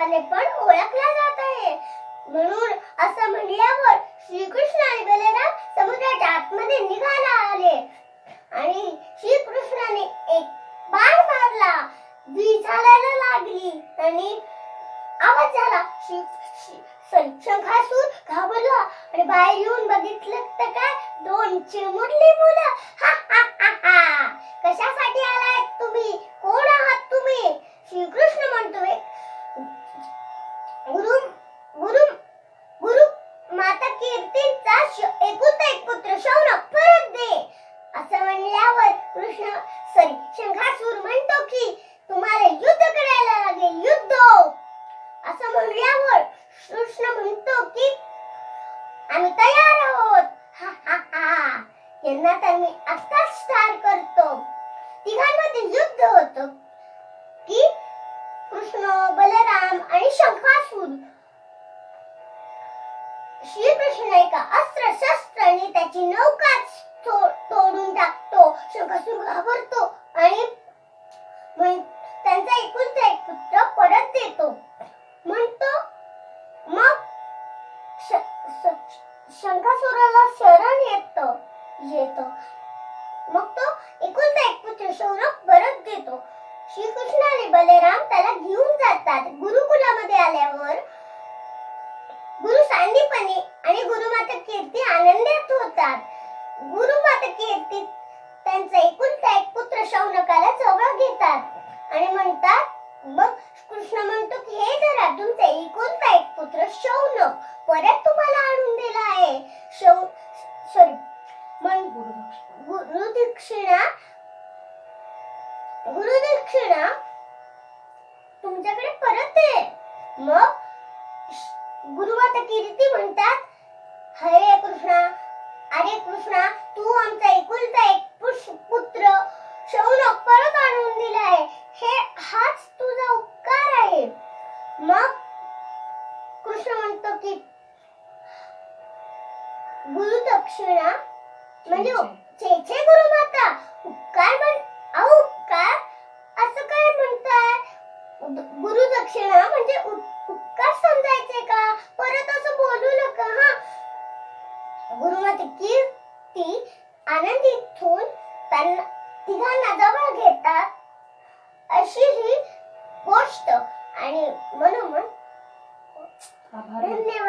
नावाने पण ओळखला जात आहे. म्हणून असं म्हणल्यावर श्रीकृष्ण आणि बलराम समुद्राच्या आतमध्ये निघाला आले. आणि श्रीकृष्णाने एक बाण मारला. वीज चालायला लागली आणि आवाज झाला. श्री शंखासूर घाबरला. आणि बाहेर येऊन बघितलं तर काय? दोन चिमुरली मुलं. हा कीर्तीचा श- एकुलता एक पुत्र शौनक परत दे. असं म्हणल्यावर कृष्ण सॉरी शंखासूर म्हणतो की तुम्हाला युद्ध करायला लागेल युद्ध. असं म्हणल्यावर कृष्ण म्हणतो की आम्ही तयार आहोत. हा हा हा. यांना तर मी आत्ताच ठार करतो. तिघांमध्ये युद्ध होत. की कृष्ण बलराम आणि शंखासूर श्रीकृष्ण एका अस्त्र शस्त्राने त्याची नौकाच तोडून टाकतो. शंकासूर घाबरतो आणि त्यांचा एकुलता एक पुत्र परत देतो म्हणतो मग शंकासुराला शरण येत येतो. मग तो एकुलता एक पुत्र सौरभ परत देतो श्रीकृष्ण आणि बलराम गुरु आणि गुरुमाता कीर्ती आनंदात होतात. गुरुमाता कीर्ती त्यांचा एकुलता एक पुत्र शौनकाला जवळ घेतात. आणि म्हणतात मग कृष्ण म्हणतो की हे धरा तुमचा एकुलता एक पुत्र शौनक. परत तुम्हाला आणून दिला आहे. शौ सॉरी म्हण गुरुदक्षिणा गुरुदक्षिणा तुमच्याकडे परत आहे मग गुरुमाता कीर्ती म्हणतात. हरे कृष्णा अरे कृष्णा तू आमचा एकुलता एक पुत्र. शौनक परत आणून दिला आहे हे हाच तुझा उपकार आहे. मग कृष्ण म्हणतो की गुरुदक्षिणा म्हणजे छे छे गुरुमाता उपकार म्हण अहो उपकार असं काय म्हणताय? उद- गुरुदक्षिणा म्हणजे उपकार समजायचे का? परत असं बोलू नका हा. गुरुमाता कीर्ती आनंदित होऊन त्यांना तिघांना जवळ घेतात अशी ही गोष्ट. आणि म्हणून धन्यवाद.